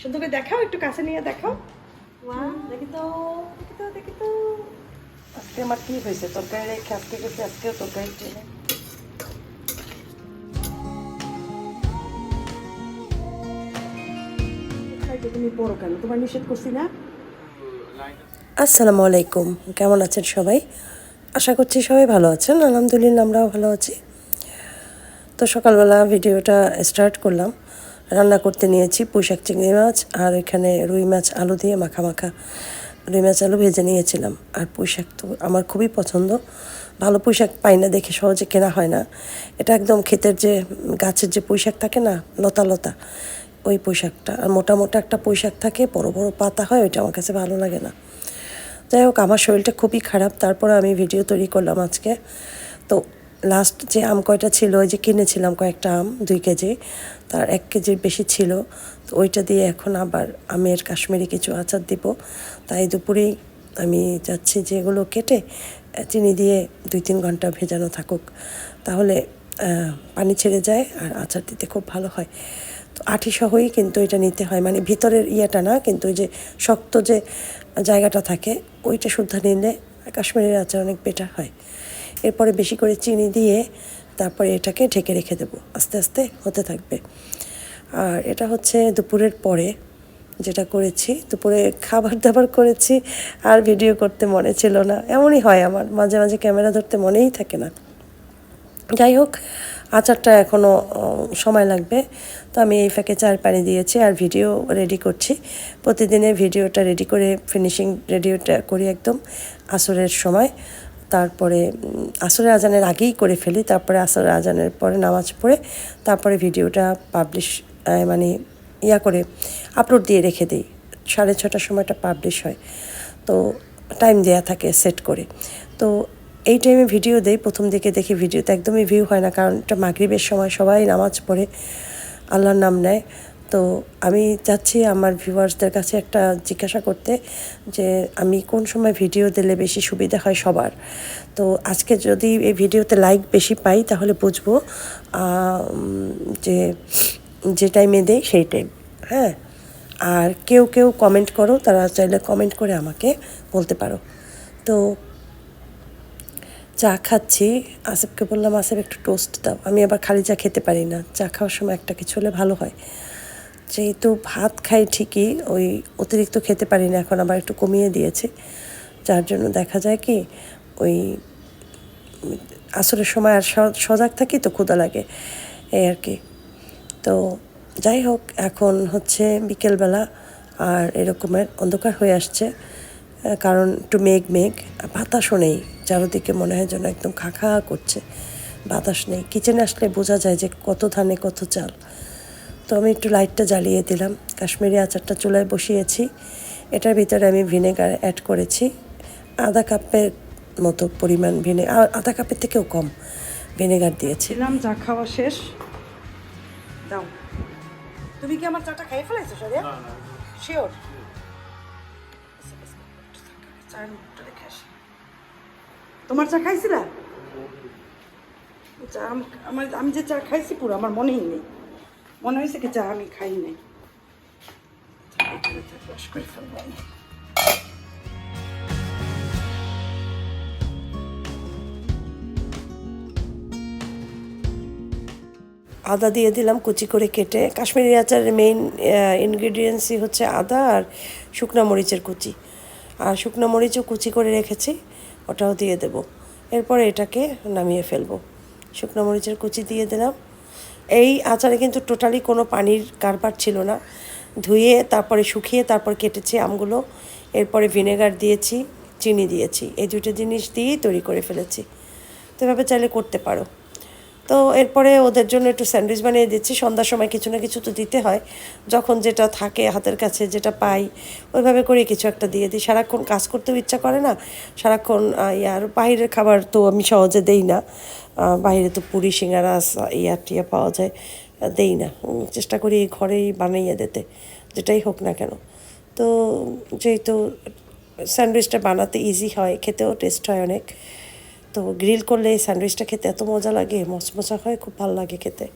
সুন্দর করে দেখাও একটু কাছে নিয়ে দেখাও। দেখি তো দেখি তো দেখি তো। আজকে আমার কি হয়েছে? তরকারি রেখে আজকে গেছে আজকেও তরকারি টেনে তুমি পড়ো কেন? তোমার নিষেধ করছি না? আসসালামু আলাইকুম কেমন আছেন সবাই? আশা করছি সবাই ভালো আছেন আলহামদুলিল্লাহ আমরাও ভালো আছি। তো সকালবেলা ভিডিওটা স্টার্ট করলাম। রান্না করতে নিয়েছি পুঁইশাক চিংড়ি মাছ আর এখানে রুই মাছ আলু দিয়ে মাখা মাখা। রুই মাছ আলু ভেজে নিয়েছিলাম আর পুঁইশাক তো আমার খুবই পছন্দ। ভালো পুঁইশাক পাই না, দেখে সহজে কেনা হয় না। এটা একদম ক্ষেতের যে, গাছের যে পুঁইশাক থাকে না, লতা লতা, ওই পুঁইশাকটা। আর মোটা মোটা একটা পুঁইশাক থাকে, বড় বড় পাতা হয়, ওইটা আমার কাছে ভালো লাগে না। যাই হোক, আমার শরীরটা খুবই খারাপ, তারপরে আমি ভিডিও তৈরি করলাম আজকে। তো লাস্ট যে আম কয়টা ছিল, ওই যে কিনেছিলাম কয়েকটা আম, দুই কেজি। তার এক কেজির বেশি ছিল। তো ওইটা দিয়ে এখন আবার আমের কাশ্মীরি কিছু আচার দিব। তাই দুপুরেই আমি যাচ্ছি যে এগুলো কেটে চিনি দিয়ে দুই তিন ঘণ্টা ভেজানো থাকুক। তাহলে পানি ছেড়ে যায় আর আচার দিতে খুব ভালো হয়। তো আঠি সহই কিন্তু এটা নিতে হয়। মানে ভিতরের ইয়েটা না, কিন্তু ওই যে শক্ত যে জায়গাটা থাকে, ওইটা শুদ্ধ নিলে কাশ্মীরের আচার অনেক বেটার হয়। এরপরে বেশি করে চিনি দিয়ে তারপরে এটাকে ঢেকে রেখে দেবো। আস্তে আস্তে হতে থাকবে। আর এটা হচ্ছে দুপুরের পরে যেটা করেছি, দুপুরে খাবার দাবার করেছি, আর ভিডিও করতে মনে ছিল না। এমনই হয় আমার, মাঝে মাঝে ক্যামেরা ধরতে মনেই থাকে না। যাই হোক, আচারটা এখনও সময় লাগবে। তো আমি এই ফাঁকে চার পানি দিয়েছি আর ভিডিও রেডি করছি। প্রতিদিনের ভিডিওটা রেডি করে, ফিনিশিং রেডিওটা করি একদম আসরের সময়। তারপরে আসরের আজানের আগেই করে ফেলি, তারপরে আসরের আজানের পরে নামাজ পড়ে, তারপরে ভিডিওটা পাবলিশ মানে ইয়া করে আপলোড দিয়ে রেখে দিই। সাড়ে ছটার সময়টা পাবলিশ হয়। তো টাইম দেয়া থাকে সেট করে। তো এই টাইমে ভিডিও দেই, প্রথম দিকে দেখি ভিডিওতে একদমই ভিউ হয় না, কারণ এটা মাগরিবের সময় সবাই নামাজ পড়ে, আল্লাহর নাম নেয়। তো আমি চাচ্ছি আমার ভিউয়ার্সদের কাছে একটা জিজ্ঞাসা করতে যে আমি কোন সময় ভিডিও দিলে বেশি সুবিধা হয় সবার? তো আজকে যদি এই ভিডিওতে লাইক বেশি পাই তাহলে বুঝব যে যে টাইমে দেয় সেই টাইম হ্যাঁ? আর কেউ কেউ কমেন্ট করো, তারা চাইলে কমেন্ট করে আমাকে বলতে পারো। তো চা খাচ্ছি, আসিফকে বললাম, আসিফ, একটু টোস্ট দাও। আমি আবার খালি চা খেতে পারি না। চা খাওয়ার সময় একটা কিছু হলে ভালো হয়। যেহেতু ভাত খাই ঠিকই, ওই অতিরিক্ত খেতে পারি না, এখন আবার একটু কমিয়ে দিয়েছে। যার জন্য দেখা যায় কি, ওই আসরের সময় আর সজাগ থাকি তো ক্ষুদা লাগে, এই আর কি। তো যাই হোক, এখন হচ্ছে বিকেলবেলা আর এরকমের অন্ধকার হয়ে আসছে কারণ একটু মেঘ মেঘ বাতাসও নেই, চারোদিকে মনে হয় যেন একদম খা করছে, বাতাস নেই। কিচেনে আসলে বোঝা যায় যে কত ধানে কত চাল। তো আমি একটু লাইটটা জ্বালিয়ে দিলাম। কাশ্মীরি আচারটা চুলায় বসিয়েছি। এটার ভিতরে আমি ভিনেগার অ্যাড করেছি। আধা কাপের মতো পরিমাণ ভিনে আধা কাপের থেকেও কম ভিনেগার দিয়েছি। চা খাওয়া শেষ। দাও। তুমি কি আমার চাটা খাই ফেলাইছো সাদিয়া শিওর তোমার চা খাইছিলা? চা আম- আমার আমি যে চা খাইছি পুরো আমার মনেই নেই। মনে হয়েছে কি, চা আমি খাই নাই। আদা দিয়ে দিলাম কুচি করে কেটে। কাশ্মীরি আচারের মেইন ইনগ্রিডিয়েন্টসই হচ্ছে আদা আর শুকনো মরিচের কুচি। আর শুকনো মরিচও কুচি করে রেখেছি, ওটাও দিয়ে দেব। এরপরে এটাকে নামিয়ে ফেলব। শুকনো মরিচের কুচি দিয়ে দিলাম। এই আচারে কিন্তু টোটালি কোনো পানির কারবার ছিল না। ধুয়ে তারপরে শুকিয়ে তারপর কেটেছি আমগুলো। এরপরে ভিনেগার দিয়েছি চিনি দিয়েছি। এই দুটো জিনিস দিয়েই তৈরি করে ফেলেছি। তো এভাবে চাইলে করতে পারো। তো এরপরে ওদের জন্য একটু স্যান্ডউইচ বানিয়ে দিচ্ছি। সন্ধ্যার সময় কিছু না কিছু তো দিতে হয়। যখন যেটা থাকে হাতের কাছে যেটা পাই ওইভাবে করে কিছু একটা দিয়ে দিই। সারাক্ষণ কাজ করতেও ইচ্ছা করে না। সারাক্ষণ আহ, ইয়ার বাইরের খাবার তো আমি সহজে দেই না। বাইরে তো পুরি সিঙ্গারা ইয়া টিয়া পাওয়া যায়। দেই না। চেষ্টা করি ঘরেই বানাইয়ে দিতে যেটাই হোক না কেন। তো যেহেতু স্যান্ডউইচটা বানাতে ইজি হয় খেতেও টেস্ট হয় অনেক। তো গ্রিল করলে এই স্যান্ডউইচটা খেতে এত মজা লাগে মচমচা হয় খুব ভালো লাগে খেতে।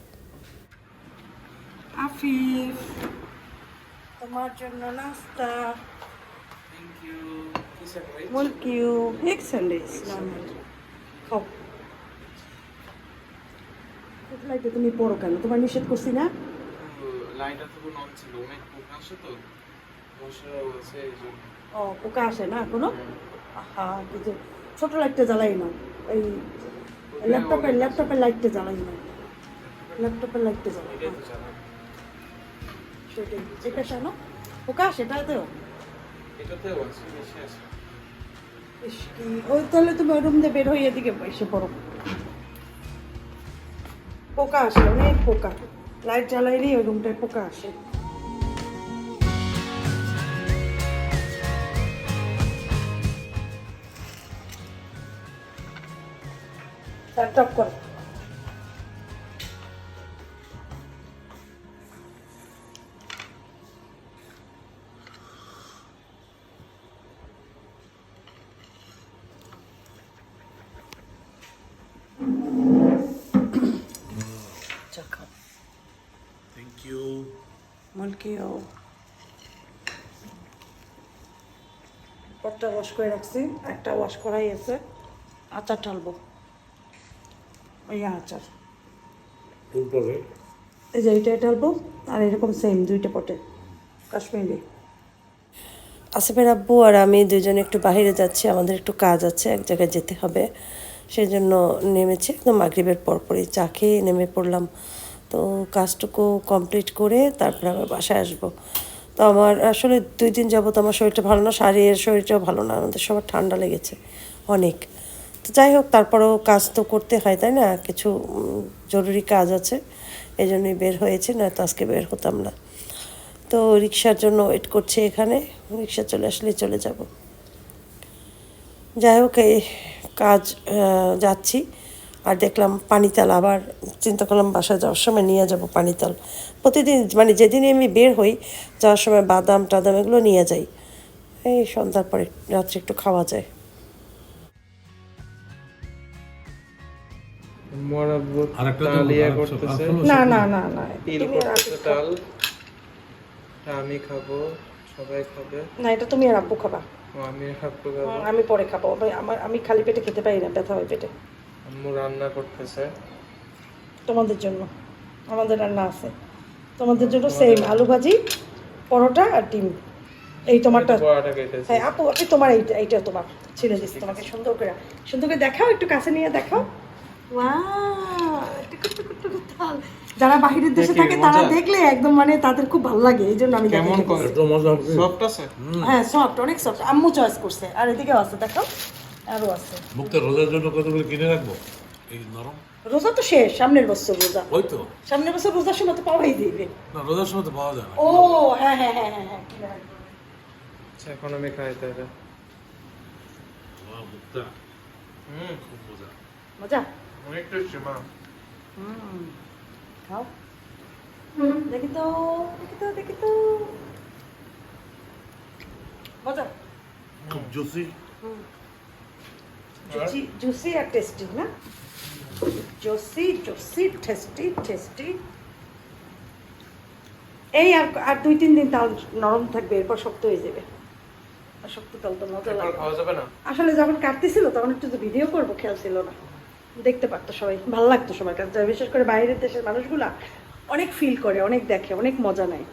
আফিফ তোমার জন্য নাস্তা। Thank you. কি স্যান্ডউইচ? খাও লাইটে তুমি পড়ো কেন? তোমার নিষেধ করছি না? ও, লাইটটা তো অন ছিল অনেক পোক আসে তো। মশাও আছে ও পোকা আসে না কোনো আহা কিছু ছোট লাইটটা জ্বালাই না এই ল্যাপটপের ল্যাপটপের লাইটটা জ্বালাই না ল্যাপটপের লাইটটা জ্বালাই সেটাই। এটা শোনো? পোকা আসে এটাতেও? এটাতেও আছে বেশি আছে। ইস, কি ওই তাহলে তুমি ওই রুম দিয়ে বের হয়ে এদিকে এসে পড়ো। পোকা আসে অনেক পোকা। লাইট জ্বালাইলেই ওই রুমটায় পোকা আসে। টপ করো। মুলকিও পটটা ওয়াশ করে রাখছি একটা ওয়াশ করাই আছে। আচার ঢালবো। ওই আচার। এই যে এইটা ঢালবো আর এরকম সেম দুইটা পটে কাশ্মীরি। আসিফের আব্বু আর আমি দুজনে একটু বাইরে যাচ্ছি আমাদের একটু কাজ আছে এক জায়গায় যেতে হবে। সেই জন্য নেমেছি একদম মাগরিবের পরপরই চা খেয়ে নেমে পড়লাম। তো কাজটুকু কমপ্লিট করে তারপরে আবার বাসায় আসব। তো আমার আসলে দুই দিন যাবত আমার শরীরটা ভালো না শারীর শরীরটাও ভালো না, আমাদের সবার ঠান্ডা লেগেছে অনেক। তো যাই হোক, তারপরেও কাজ তো করতে হয়, তাই না? কিছু জরুরি কাজ আছে এই জন্যই বের হয়েছে, নয়তো আজকে বের হতাম না। তো রিক্সার জন্য ওয়েট করছি এখানে, রিক্সা চলে আসলে চলে যাব। যাই হোক, এই কাজ যাচ্ছি। আর দেখলাম পানিতাল আবার চিন্তা করলাম বাসায় যাওয়ার সময় নিয়ে যাব পানিতাল। প্রতিদিন মানে যেদিনই আমি বের হই যাওয়ার সময় বাদাম টাদাম এগুলো নিয়ে যাই। এই সন্ধ্যার পরে রাত্রে একটু খাওয়া যায়। না না না না এটা আমি খাব সবাই খাবে। না এটা তুমি আর আব্বু খাবা। আমি পরে খাব। আমার আমি খালি পেটে খেতে পারি না ব্যথা হয় পেটে। রান্না করতেছে। তোমাদের জন্য। আমাদের রান্না আছে। তোমাদের জন্য সেম আলু ভাজি পরোটা আর ডিম। এই তোমারটা হ্যাঁ আপু আপনি তোমার এইটা এইটা তোমার ছেড়ে দিচ্ছি তোমাকে সুন্দর করে। সুন্দর করে দেখাও একটু কাছে নিয়ে দেখাও। যারা বাহিরের দেশে থাকে তারা দেখলে একদম মানে তাদের খুব ভালো লাগে এই জন্য আমি কেমন করে? হবে সফট আছে? হ্যাঁ সফট অনেক সফট আম্মু চয়েস করছে। আর এদিকেও আছে দেখো আরও আছে। মুখটা রোজার জন্য কতগুলো কিনে রাখব? এই নরম? রোজা তো শেষ সামনের বছর রোজা। ওই তো। সামনের বছর রোজার সময় তো পাওয়াই দিবে না রোজার সময় তো পাওয়া যায় না। ও হ্যাঁ হ্যাঁ হ্যাঁ হ্যাঁ হ্যাঁ কিনে রাখব। আচ্ছা এখন আমি খাই তাহলে হুম। খুব মজা। মজা? অনেক টেস্টি মা হুম খাও। দেখি তো দেখি তো দেখি তো। মজা? খুব জুসি জুসি জুসি আর টেস্টি না? জুসি জুসি টেস্টি টেস্টি এই আর আর দুই তিন দিন তাল নরম থাকবে এরপর শক্ত হয়ে যাবে। আর শক্ত তাল তো মজা লাগবে আসলে যখন কাটতেছিল তখন একটু তো ভিডিও করব খেয়াল ছিল না। দেখতে পারতো সবাই ভালো লাগতো সবার কাছে। বিশেষ করে বাইরের দেশের মানুষগুলা অনেক ফিল করে অনেক দেখে অনেক মজা নেয়।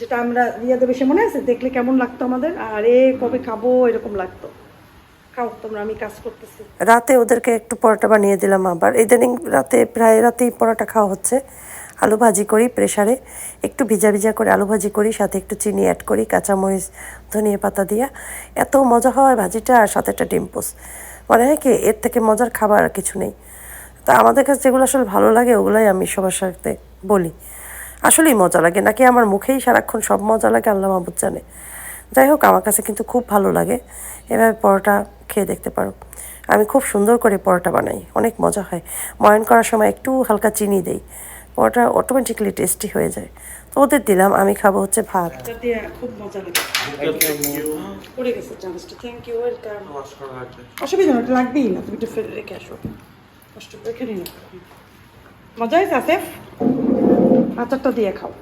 যেটা আমরা রিয়াদের বেশি মনে আছে? দেখলে কেমন লাগতো আমাদের? আরে কবে খাব এরকম লাগতো। রাতে ওদেরকে একটু পরোটা বানিয়ে দিলাম আবার। ইদানিং রাতে, প্রায় রাতেই পরোটা খাওয়া হচ্ছে। আলু ভাজি করি প্রেশারে একটু ভিজা ভিজা করে আলু ভাজি করি, সাথে একটু চিনি অ্যাড করি, কাঁচামরিচ, ধনিয়া পাতা দিয়া। এত মজা হয় ভাজিটা আর সাথে একটা ডিম পোস্ট মনে হয় কি, এর থেকে মজার খাবার আর কিছু নেই। তা আমাদের কাছে যেগুলো আসলে ভালো লাগে, ওগুলাই আমি সবার সাথে বলি। আসলেই মজা লাগে, নাকি আমার মুখেই সারাক্ষণ সব মজা লাগে, আল্লাহ মাহবুদ জানে। যাই হোক, আমার কাছে কিন্তু খুব ভালো লাগে। এভাবে পরোটা খেয়ে দেখতে পারো। আমি খুব সুন্দর করে পরোটা বানাই অনেক মজা হয়। ময়ন করার সময় একটু হালকা চিনি দেই পরোটা অটোমেটিকলি টেস্টি হয়ে যায়। তো ওদের দিলাম আমি খাব হচ্ছে ভাত। এটা দিয়ে অসুবিধা লাগবেই না তুমি রেখে আসো। কষ্ট রেখে নিন মজা হয়েছে আসেফ আচারটা খাও।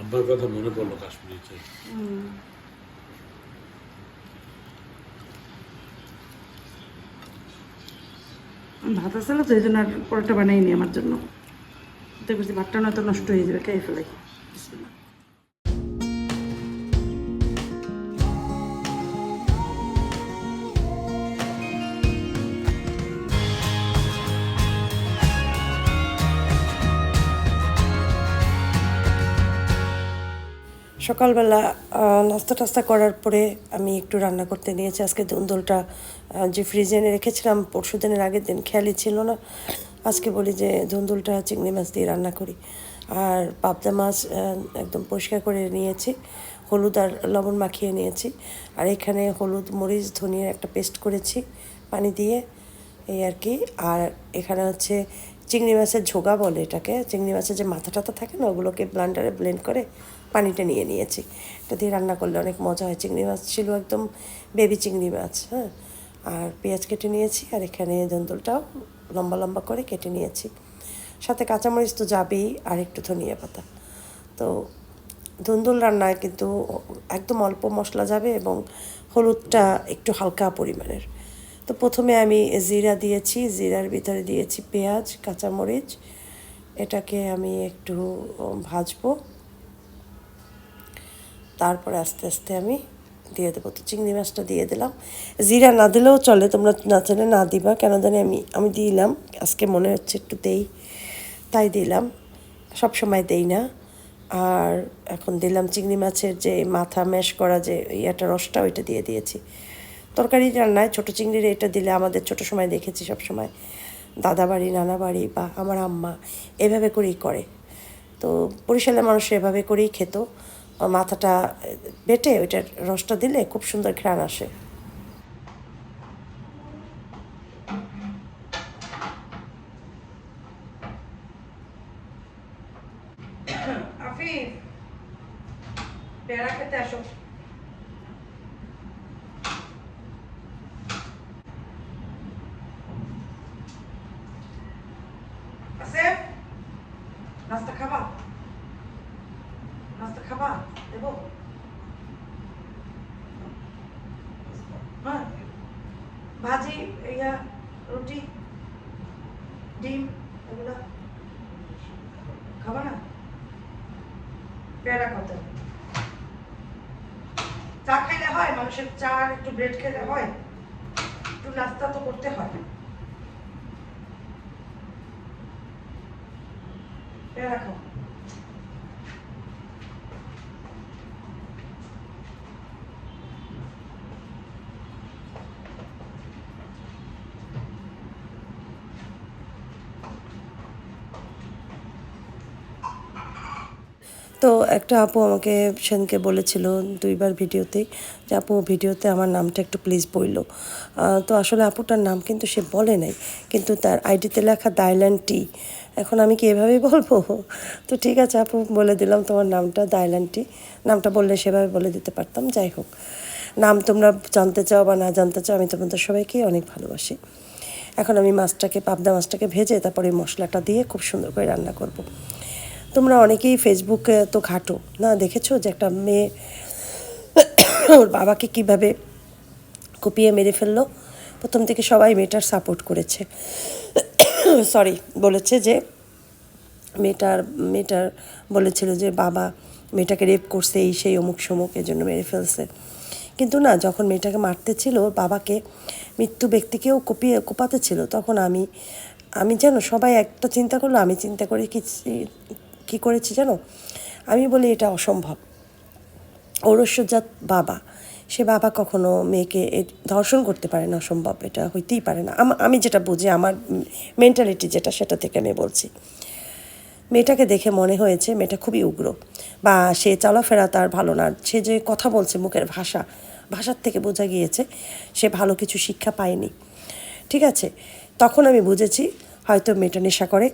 আব্বার কথা মনে পড়ল কাশ্মীরি ভাত আসলে তো এই জন্য আর পরোটা বানাইনি আমার জন্য। দেখছি ভাতটা নয়তো নষ্ট হয়ে যাবে, খেয়ে ফেলাই। সকালবেলা নাস্তা টাস্তা করার পরে আমি একটু রান্না করতে নিয়েছি। আজকে ধুন্দুলটা আহ, যে ফ্রিজে এনে রেখেছিলাম পরশু দিনের আগের দিন খেয়ালই ছিল না। আজকে বলি যে ধুন্দুলটা চিংড়ি মাছ দিয়ে রান্না করি। আর পাবদা মাছ একদম পরিষ্কার করে নিয়েছি। হলুদ আর লবণ মাখিয়ে নিয়েছি। আর এখানে হলুদ মরিচ ধনিয়ার একটা পেস্ট করেছি পানি দিয়ে এই আর কি। আর এখানে হচ্ছে চিংড়ি মাছের ঝোগা বলে এটাকে। চিংড়ি মাছের যে মাথা টাথা থাকে না ওগুলোকে ব্লান্ডারে ব্লেন্ড করে পানিটা নিয়ে নিয়েছি। এটা দিয়ে রান্না করলে অনেক মজা হয়। চিংড়ি মাছ ছিল একদম বেবি চিংড়ি মাছ হ্যাঁ? আর পেঁয়াজ কেটে নিয়েছি আর এখানে দন্তলটাও লম্বা লম্বা করে কেটে নিয়েছি। সাথে কাঁচামরিচ তো যাবেই আর একটু ধনিয়া পাতা। তো ধুন্দুল রান্নায় কিন্তু একদম অল্প মশলা যাবে এবং হলুদটা একটু হালকা পরিমাণের। তো প্রথমে আমি জিরা দিয়েছি, জিরার ভিতরে দিয়েছি পেঁয়াজ, কাঁচামরিচ। এটাকে আমি একটু ভাজবো। তারপরে আস্তে আস্তে আমি দিয়ে দেবো। তো চিংড়ি মাছটা দিয়ে দিলাম। জিরা না দিলেও চলে, তোমরা না চাইলে না দিবা, কেন জানি আমি আমি দিলাম। আজকে মনে হচ্ছে একটু দেই, তাই দিলাম। সব সময় দেই না। আর এখন দিলাম চিংড়ি মাছের যে মাথা ম্যাশ করা যে ইয়াটা, রসটা, ওইটা দিয়ে দিয়েছি। তরকারি রান্নায় ছোটো চিংড়ির এটা দিলে আমাদের ছোট সময় দেখেছি সব সময়। দাদা বাড়ি নানা বাড়ি বা আমার আম্মা এভাবে করেই করে। তো বরিশালের মানুষ এভাবে করেই খেত। মাথাটা বেটে ওইটার রসটা দিলে খুব সুন্দর ঘ্রাণ আসে। খেতে আসো। নাস্তা খাবা? নাস্তা খাবা দেবো ভাজি ইয়া রুটি ডিম এগুলো খাবা না পেয়ারা কত চা খাইলে হয় মানুষের চা একটু ব্রেড খেলে হয় একটু নাস্তা তো করতে হয় পেয়ারা খাও তো একটা আপু আমাকে সেদিনকে বলেছিল দুইবার ভিডিওতে যে, আপু, ভিডিওতে আমার নামটা একটু প্লিজ বইলো। তো আসলে আপুটার নাম কিন্তু সে বলে নাই, কিন্তু তার আইডিতে লেখা দাইল্যান্ড টি। এখন আমি কি এভাবেই বলব? তো ঠিক আছে আপু, বলে দিলাম তোমার নামটা দাইল্যান্ড টি। নামটা বললে সেভাবে বলে দিতে পারতাম, যাই হোক। নাম তোমরা জানতে চাও বা না জানতে চাও, আমি তোমাদের সবাইকে অনেক ভালোবাসি। এখন আমি মাছটাকে, পাবদা মাছটাকে ভেজে তারপরে মশলাটা দিয়ে খুব সুন্দর করে রান্না করব। তোমরা অনেকেই ফেসবুকে তো ঘাটো। না, দেখেছ যে একটা মেয়ে ওর বাবাকে কীভাবে কুপিয়ে মেরে ফেলল? প্রথম থেকে সবাই মেয়েটার সাপোর্ট করেছে। সরি বলেছে যে মেয়েটার মেয়েটার বলেছিল যে বাবা মেয়েটাকে রেপ করছে, এই সেই অমুক সমুক জন্য মেরে ফেলছে। কিন্তু না, যখন মেয়েটাকে মারতে ছিল, ওর বাবাকে মৃত্যু ব্যক্তিকেও কুপিয়ে, কোপাতে ছিল। তখন আমি আমি যেন সবাই একটা চিন্তা করল, আমি চিন্তা করে কি কী করেছি জানো? আমি বলি, এটা অসম্ভব। ঔরস্যজাত বাবা, সে বাবা কখনো মেয়েকে ধর্ষণ করতে পারে না, অসম্ভব, এটা হইতেই পারে না। আমি যেটা বুঝি, আমার মেন্টালিটি যেটা, সেটা থেকে আমি বলছি। মেয়েটাকে দেখে মনে হয়েছে, মেয়েটা খুবই উগ্র। বা সে চলাফেরা তার ভালো না, সে যে কথা বলছে মুখের ভাষা, ভাষার থেকে বোঝা গিয়েছে, সে ভালো কিছু শিক্ষা পায়নি। ঠিক আছে? তখন আমি বুঝেছি, হয়তো মেয়েটা নেশা করে।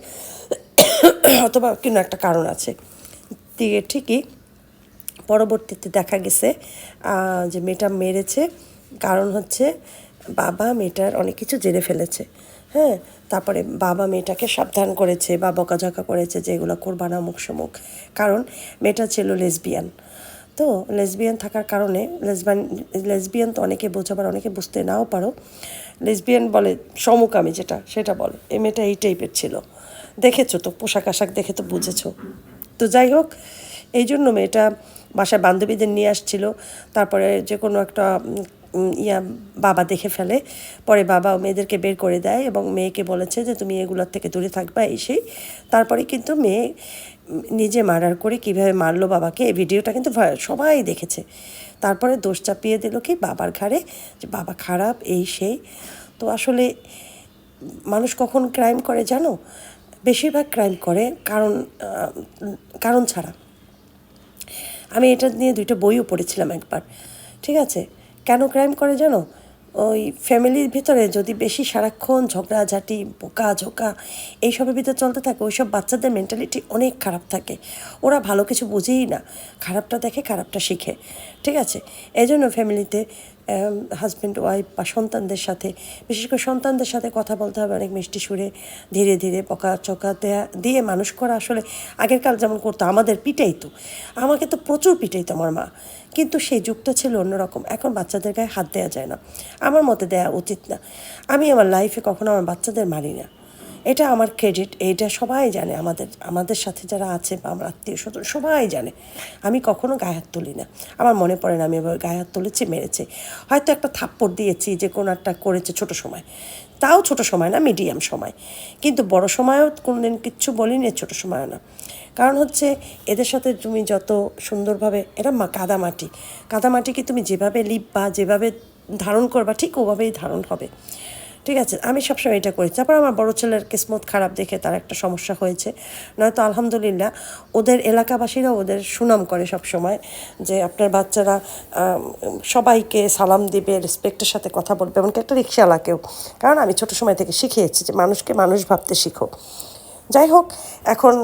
অথবা কোনো একটা কারণ আছে। দিয়ে ঠিকই পরবর্তীতে দেখা গেছে যে মেয়েটা মেরেছে, কারণ হচ্ছে বাবা মেয়েটার অনেক কিছু জেনে ফেলেছে। হ্যাঁ তারপরে বাবা মেয়েটাকে সাবধান করেছে বা বকাঝকা করেছে যে এগুলো করবা না মুখ সমুখ কারণ মেয়েটা ছিল লেসবিয়ান। তো লেসবিয়ান থাকার কারণে লেসবান, লেসবিয়ান তো অনেকে বোঝাবার অনেকে বুঝতে নাও পারো। লেসবিয়ান বলে সমকামী যেটা, সেটা বলে। এই মেয়েটা এই টাইপের ছিল। দেখেছ তো, পোশাক আশাক দেখে তো বুঝেছ। তো যাই হোক, এই জন্য মেয়েটা বাসায় বান্ধবীদের নিয়ে আসছিল। তারপরে যে কোনো একটা ইয়া বাবা দেখে ফেলে। পরে বাবা মেয়েদেরকে বের করে দেয় এবং মেয়েকে বলেছে যে, তুমি এগুলোর থেকে দূরে থাকবা, এই সেই। তারপরে কিন্তু মেয়ে নিজে মার্ডার করে কীভাবে মারলো বাবাকে, এই ভিডিওটা কিন্তু সবাই দেখেছে। তারপরে দোষ চাপিয়ে দিল কি, বাবার ঘাড়ে, যে বাবা খারাপ, এই সেই। তো আসলে মানুষ কখন ক্রাইম করে জানো? বেশিরভাগ ক্রাইম করে কারণ কারণ ছাড়া। আমি এটা নিয়ে দুইটা বইও পড়েছিলাম একবার, ঠিক আছে? কেন ক্রাইম করে জানো? ওই ফ্যামিলির ভিতরে যদি বেশি সারাক্ষণ ঝগড়াঝাটি বোকা ঝোকা এইসবের ভিতরে চলতে থাকে, ওইসব বাচ্চাদের মেন্টালিটি অনেক খারাপ থাকে। ওরা ভালো কিছু বুঝেই না। খারাপটা দেখে, খারাপটা শিখে, ঠিক আছে? এই জন্য ফ্যামিলিতে হাজব্যান্ড ওয়াইফ বা সন্তানদের সাথে, বিশেষ করে সন্তানদের সাথে কথা বলতে হবে অনেক মিষ্টি সুরে, ধীরে ধীরে পকা চকা দেয়া দিয়ে মানুষ করা আসলে আগেরকাল যেমন করতো, আমাদের পিটাইতো। আমাকে তো প্রচুর পিটাইতো আমার মা। কিন্তু সেই যুগটা ছিল অন্যরকম। এখন বাচ্চাদের গায়ে হাত দেওয়া যায় না। আমার মতে দেওয়া উচিত না। আমি আমার লাইফে কখনো আমার বাচ্চাদের মারি না। এটা আমার ক্রেডিট এইটা সবাই জানে আমাদের আমাদের সাথে যারা আছে বা আমার আত্মীয় স্বজন, সবাই জানে। আমি কখনো গায়ে হাত তুলি না। আমার মনে পড়ে না আমি এবার গায়ে হাত তুলেছি, মেরেছে। হয়তো একটা থাপ্পড় দিয়েছি যে কোনো একটা করেছে ছোট সময়। তাও ছোট সময় না মিডিয়াম সময়। কিন্তু বড় সময়ও কোনোদিন কিচ্ছু বলিনি, ছোট সময়ও না। কারণ হচ্ছে এদের সাথে তুমি যত সুন্দরভাবে এটা মা, কাদামাটি। কাদামাটিকে তুমি যেভাবে লিপবা যেভাবে ধারণ করবা, ঠিক ওভাবেই ধারণ হবে। ঠিক আছে, আমি সবসময় এটা করেছি তারপর আমার বড় ছেলের কিসমত খারাপ দেখে তার একটা সমস্যা হয়েছে। নয়তো আলহামদুলিল্লাহ, ওদের এলাকাবাসীরা ওদের সুনাম করে সব সময় যে আপনার বাচ্চারা সবাইকে সালাম দিবে রেসপেক্টের সাথে কথা বলবে, এমনকি একটা রিক্সাওয়ালাকেও। কারণ আমি ছোট সময় থেকে শিখিয়েছি যে মানুষকে মানুষ ভাবতে শিখো। যাই হোক, এখন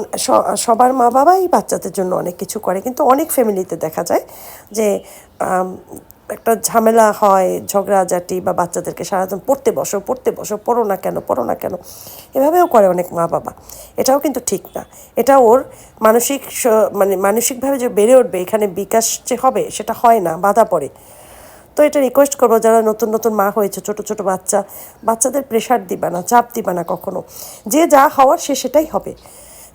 সবার মা বাবাই বাচ্চাদের জন্য অনেক কিছু করে, কিন্তু অনেক ফ্যামিলিতে দেখা যায় যে একটা ঝামেলা হয়, ঝগড়াঝাটি বা বাচ্চাদেরকে সারাদিন পড়তে বসো পড়তে বসো, পড়ো না কেন, পড়ো না কেন, এভাবেও করে অনেক মা বাবা এটাও কিন্তু ঠিক না। এটা ওর মানসিক মানে মানসিকভাবে যে বেড়ে উঠবে, এখানে বিকাশ যে হবে, সেটা হয় না, বাধা পড়ে। তো এটা রিকোয়েস্ট করব, যারা নতুন নতুন মা হয়েছে, ছোট ছোট বাচ্চা, বাচ্চাদের প্রেশার দিবা না, চাপ দিবা না কখনো। যে যা হওয়ার, সে সেটাই হবে।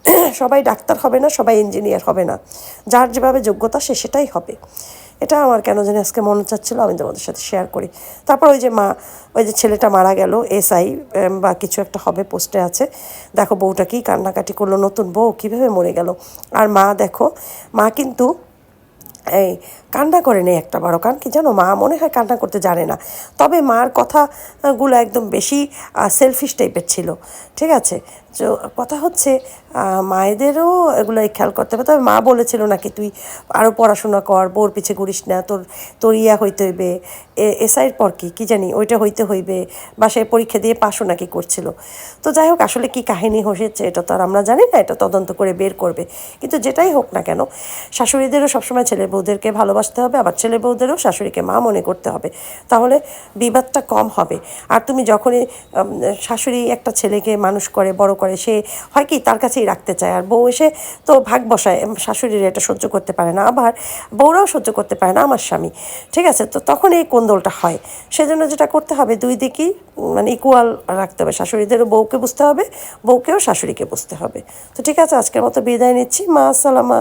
সবাই ডাক্তার হবে না, সবাই ইঞ্জিনিয়ার হবে না। যার যেভাবে যোগ্যতা, সে সেটাই হবে। এটা আমার কেন জানি আজকে মনে চাচ্ছিলো, আমি তোমাদের সাথে শেয়ার করি। তারপর ওই যে মা, ওই যে ছেলেটা মারা গেল, এসআই বা কিছু একটা হবে পোস্টে আছে। দেখো বউটা কি কান্নাকাটি করল, নতুন বউ, কীভাবে মরে গেল। আর মা দেখো, মা কিন্তু এই কান্না করে নেই একটা বড় কারণ কি জানো মা? মনে হয় কান্না করতে জানে না। তবে মার কথাগুলো একদম বেশি সেলফিশ টাইপের ছিল। ঠিক আছে? তো কথা হচ্ছে মায়েদেরও এগুলো খেয়াল করতে হবে। তবে মা বলেছিল নাকি তুই আরও পড়াশোনা কর বোর পিছে ঘুরিস না, তোর তোর ইয়া হইতে হইবে। এসআইয়ের পর কি? কী জানি, ওইটা হইতে হইবে। বাসায় পরীক্ষা দিয়ে পাশও নাকি করছিল। তো যাই হোক, আসলে কি কাহিনী হয়েছে এটা তো আর আমরা জানি না, এটা তদন্ত করে বের করবে। কিন্তু যেটাই হোক না কেন, শাশুড়িদেরও সবসময় ছেলে বউদেরকে ভালোবাসতে হবে, আবার ছেলে বউদেরও শাশুড়িকে মা মনে করতে হবে। তাহলে বিবাদটা কম হবে। আর তুমি যখনই শাশুড়ি একটা ছেলেকে মানুষ করে, বড় করে, সে হয় কি, তার কাছেই রাখতে চায় আর বউ এসে তো ভাগ বসায় শাশুড়িরা এটা সহ্য করতে পারে না। আবার বউরাও সহ্য করতে পারে না, আমার স্বামী। ঠিক আছে? তো তখন এই কোন্দলটা হয়। সেজন্য যেটা করতে হবে, দুই দিকেই মানে ইকুয়াল রাখতে হবে। শাশুড়িদেরও বউকে বুঝতে হবে, বউকেও শাশুড়িকে বুঝতে হবে। তো ঠিক আছে, আজকের মতো বিদায় নিচ্ছি। মা, আসসালামা।